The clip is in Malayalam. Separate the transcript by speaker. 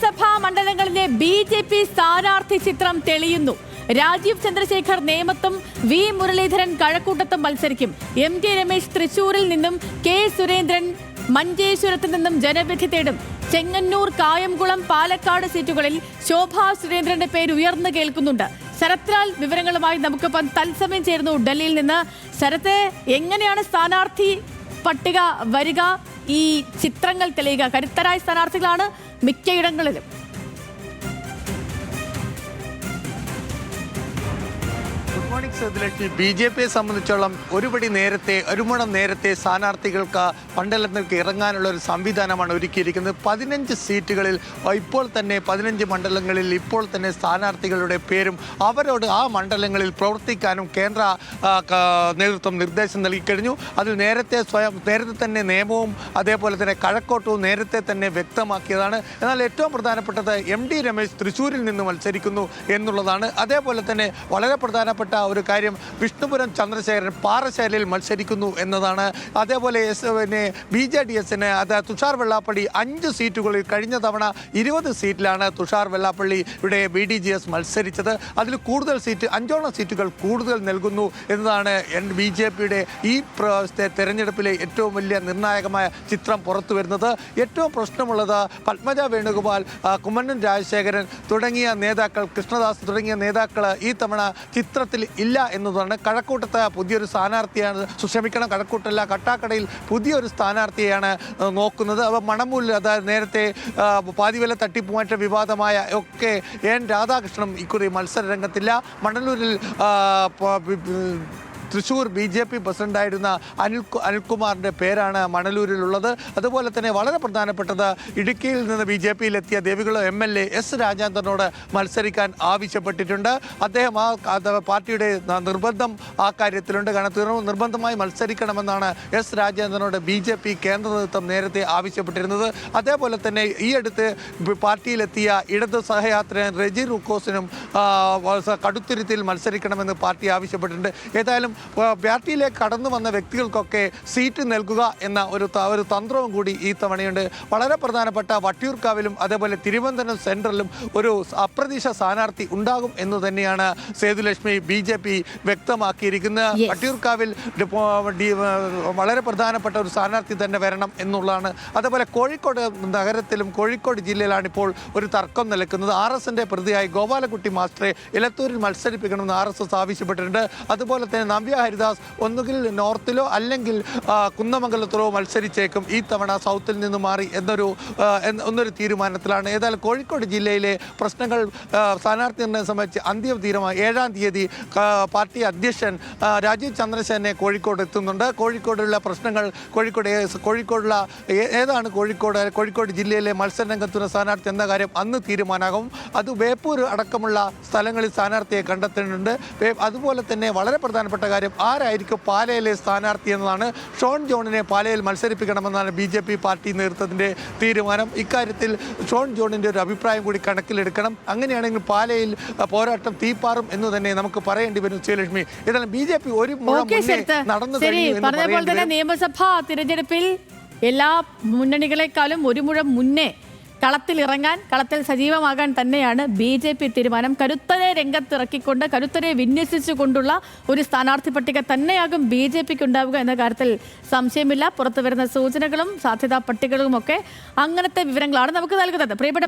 Speaker 1: നിയമസഭാ മണ്ഡലങ്ങളിലെ ബി ജെ പി സ്ഥാനാർത്ഥി ചിത്രം തെളിയുന്നു. രാജീവ് ചന്ദ്രശേഖർ നേമത്തും വി മുരളീധരൻ കഴക്കൂട്ടത്തും മത്സരിക്കും. എം ടി രമേശ് തൃശൂരിൽ നിന്നും കെ സുരേന്ദ്രൻ മഞ്ചേശ്വരത്ത് നിന്നും ജനവിധി തേടും. ചെങ്ങന്നൂർ കായംകുളം പാലക്കാട് സീറ്റുകളിൽ ശോഭാ സുരേന്ദ്രന്റെ പേര് ഉയർന്നു കേൾക്കുന്നുണ്ട്. ശരത്ലാൽ വിവരങ്ങളുമായി നമുക്കിപ്പം തത്സമയം ചേരുന്നു ഡൽഹിയിൽ നിന്ന്. ശരത്ത് എങ്ങനെയാണ് സ്ഥാനാർത്ഥി പട്ടിക വരിക? ഈ ചിത്രങ്ങൾ തെളിയുക. കരുത്തരായ സ്ഥാനാർത്ഥികളാണ് മിക്കയിടങ്ങളിലും.
Speaker 2: മോർണിംഗ് സേതുലക്ഷ്മി ബി ജെ പിയെ സംബന്ധിച്ചോളം ഒരുപടി നേരത്തെ ഒരു മുണം നേരത്തെ സ്ഥാനാർത്ഥികൾക്ക് മണ്ഡലത്തിലേക്ക് ഇറങ്ങാനുള്ള ഒരു സംവിധാനമാണ് ഒരുക്കിയിരിക്കുന്നത്. പതിനഞ്ച് സീറ്റുകളിൽ ഇപ്പോൾ തന്നെ പതിനഞ്ച് മണ്ഡലങ്ങളിൽ ഇപ്പോൾ തന്നെ സ്ഥാനാർത്ഥികളുടെ പേരും അവരോട് ആ മണ്ഡലങ്ങളിൽ പ്രവർത്തിക്കാനും കേന്ദ്ര നേതൃത്വം നിർദ്ദേശം നൽകിക്കഴിഞ്ഞു അതിൽ നേരത്തെ സ്വയം നേരത്തെ തന്നെ നിയമവും അതേപോലെ തന്നെ കഴക്കോട്ടവും നേരത്തെ തന്നെ വ്യക്തമാക്കിയതാണ്. എന്നാൽ ഏറ്റവും പ്രധാനപ്പെട്ടത് എം ഡി രമേശ് തൃശ്ശൂരിൽ നിന്ന് മത്സരിക്കുന്നു എന്നുള്ളതാണ്. അതേപോലെ തന്നെ വളരെ പ്രധാനപ്പെട്ട ഒരു കാര്യം വിഷ്ണുപുരം ചന്ദ്രശേഖരൻ പാറശാലയിൽ മത്സരിക്കുന്നു എന്നതാണ്. അതേപോലെ എസ് പിന്നെ ബി ജെ ഡി എസിന് അത് തുഷാർ വെള്ളാപ്പള്ളി അഞ്ച് സീറ്റുകളിൽ കഴിഞ്ഞ തവണ ഇരുപത് സീറ്റിലാണ് തുഷാർ വെള്ളാപ്പള്ളി ഇവിടെ ബി ഡി ജി എസ് മത്സരിച്ചത്. അതിൽ കൂടുതൽ സീറ്റ് അഞ്ചോളം സീറ്റുകൾ കൂടുതൽ നൽകുന്നു എന്നതാണ് എൻ ബി ജെ പിയുടെ ഈ പ്രാവശ്യത്തെ തെരഞ്ഞെടുപ്പിലെ ഏറ്റവും വലിയ നിർണായകമായ ചിത്രം പുറത്തു വരുന്നത്. ഏറ്റവും പ്രശ്നമുള്ളത് പത്മജ വേണുഗോപാൽ കുമ്മണ്ണൻ രാജശേഖരൻ തുടങ്ങിയ നേതാക്കൾ കൃഷ്ണദാസ് തുടങ്ങിയ നേതാക്കൾ ഈ തവണ ചിത്രത്തിൽ ഇല്ല എന്നതാണ് കഴക്കൂട്ടത്ത് പുതിയൊരു സ്ഥാനാർത്ഥിയാണ്. ക്ഷമിക്കണം കഴക്കൂട്ടല്ല കട്ടാക്കടയിൽ പുതിയൊരു സ്ഥാനാർത്ഥിയാണ് നോക്കുന്നത്. അപ്പോൾ മണമൂലിൽ അതായത് നേരത്തെ പാതിവല തട്ടിപ്പുമാറ്റ വിവാദമായ ഒക്കെ എൻ രാധാകൃഷ്ണൻ ഇക്കുറി മത്സര രംഗത്തില്ല മണലൂരിൽ തൃശ്ശൂർ ബി ജെ പി പ്രസിഡന്റായിരുന്ന അനിൽ അനിൽകുമാറിന്റെ പേരാണ് മണലൂരിലുള്ളത്. അതുപോലെ തന്നെ വളരെ പ്രധാനപ്പെട്ടത് ഇടുക്കിയിൽ നിന്ന് B J പിയിലെത്തിയ Devikulam M L A S രാജേന്ദ്രനോട് മത്സരിക്കാൻ ആവശ്യപ്പെട്ടിട്ടുണ്ട്. അദ്ദേഹം ആ പാർട്ടിയുടെ നിർബന്ധം ആ കാര്യത്തിലുണ്ട്. കാരണം നിർബന്ധമായി മത്സരിക്കണമെന്നാണ് എസ് രാജേന്ദ്രനോട് ബി ജെ പി കേന്ദ്ര നേതൃത്വം നേരത്തെ ആവശ്യപ്പെട്ടിരുന്നത്. അതേപോലെ തന്നെ ഈ അടുത്ത് പാർട്ടിയിലെത്തിയ ഇടത് സഹയാത്രൻ റെജി റുക്കോസിനും കടുത്തുരുത്തിൽ മത്സരിക്കണമെന്ന് പാർട്ടി ആവശ്യപ്പെട്ടിട്ടുണ്ട്. ഏതായാലും പാർട്ടിയിലേക്ക് കടന്നു വന്ന വ്യക്തികൾക്കൊക്കെ സീറ്റ് നൽകുക എന്ന ഒരു ഒരു തന്ത്രവും കൂടി ഈ തവണയുണ്ട്. വളരെ പ്രധാനപ്പെട്ട വട്ടിയൂർക്കാവിലും അതേപോലെ തിരുവനന്തപുരം സെൻട്രലിലും ഒരു അപ്രതീക്ഷ സ്ഥാനാർത്ഥി ഉണ്ടാകും എന്ന് തന്നെയാണ് സേതുലക്ഷ്മി ബി ജെ പി വ്യക്തമാക്കിയിരിക്കുന്നത്. വട്ടിയൂർക്കാവിൽ വളരെ പ്രധാനപ്പെട്ട ഒരു സ്ഥാനാർത്ഥി തന്നെ വരണം എന്നുള്ളതാണ്. അതേപോലെ കോഴിക്കോട് നഗരത്തിലും കോഴിക്കോട് ജില്ലയിലാണ് ഇപ്പോൾ ഒരു തർക്കം നിലക്കുന്നത്. ആർ എസിന്റെ പ്രതിയായി ഗോപാലകുട്ടി മാസ്റ്ററെ ഇലത്തൂരിൽ മത്സരിപ്പിക്കണമെന്ന് ആർ എസ് എസ് ആവശ്യപ്പെട്ടിട്ടുണ്ട്. അതുപോലെ തന്നെ നവ്യ ഹരിദാസ് ഒന്നുകിൽ നോർത്തിലോ അല്ലെങ്കിൽ കുന്നമംഗലത്തിലോ മത്സരിച്ചേക്കും ഈ തവണ സൗത്തിൽ നിന്ന് മാറി എന്നൊരു എന്നൊരു തീരുമാനത്തിലാണ്. ഏതായാലും കോഴിക്കോട് ജില്ലയിലെ പ്രശ്നങ്ങൾ സ്ഥാനാർത്ഥി നിർണയം സംബന്ധിച്ച് അന്തിമ തീരുമാനം ഏഴാം തീയതി പാർട്ടി അധ്യക്ഷൻ രാജീവ് ചന്ദ്രസേനെ കോഴിക്കോട് എത്തുന്നുണ്ട്. കോഴിക്കോടുള്ള പ്രശ്നങ്ങൾ കോഴിക്കോട് കോഴിക്കോടുള്ള ഏതാണ് കോഴിക്കോട് കോഴിക്കോട് ജില്ലയിലെ മത്സര രംഗത്തുള്ള സ്ഥാനാർത്ഥി എന്ന കാര്യം അന്ന് തീരുമാനമാകും അത് വേപ്പൂർ അടക്കമുള്ള സ്ഥലങ്ങളിൽ സ്ഥാനാർത്ഥിയെ കണ്ടെത്തേണ്ടതുണ്ട്. അതുപോലെ തന്നെ വളരെ പ്രധാനപ്പെട്ട കാര്യം ആരായിരിക്കും പാലയിലെ സ്ഥാനാർത്ഥി എന്നതാണ് ഷോൺ ജോണിനെ പാലയിൽ മത്സരിപ്പിക്കണമെന്നാണ് ബി ജെ പി പാർട്ടി നേതൃത്വത്തിന്റെ തീരുമാനം. ഇക്കാര്യത്തിൽ ഷോൺ ജോണിന്റെ ഒരു അഭിപ്രായം കൂടി കണക്കിലെടുക്കണം. അങ്ങനെയാണെങ്കിൽ പാലയിൽ പോരാട്ടം തീപ്പാറും എന്ന് തന്നെ നമുക്ക് പറയേണ്ടി വരും ശ്രീലക്ഷ്മി. ഇതെല്ലാം ബി ജെ പി ഒരു നടന്നു
Speaker 1: പറഞ്ഞ പോലെ തന്നെ നിയമസഭാ തിരഞ്ഞെടുപ്പിൽ എല്ലാ മുന്നണികളെക്കാളും ഒരു മുഴം മുന്നേ കളത്തിൽ ഇറങ്ങാൻ കളത്തിൽ സജീവമാകാൻ തന്നെയാണ് ബി ജെ പി തീരുമാനം. കരുത്തരെ രംഗത്തിറക്കിക്കൊണ്ട് കരുത്തരെ വിന്യസിച്ചുകൊണ്ടുള്ള ഒരു സ്ഥാനാർത്ഥി പട്ടിക തന്നെയാകും ബി ജെ പിക്ക് ഉണ്ടാവുക എന്ന കാര്യത്തിൽ സംശയമില്ല. പുറത്തു വരുന്ന സൂചനകളും സാധ്യതാ പട്ടികകളും ഒക്കെ അങ്ങനത്തെ വിവരങ്ങളാണ് നമുക്ക് നൽകുന്നത്. പ്രിയപ്പെട്ട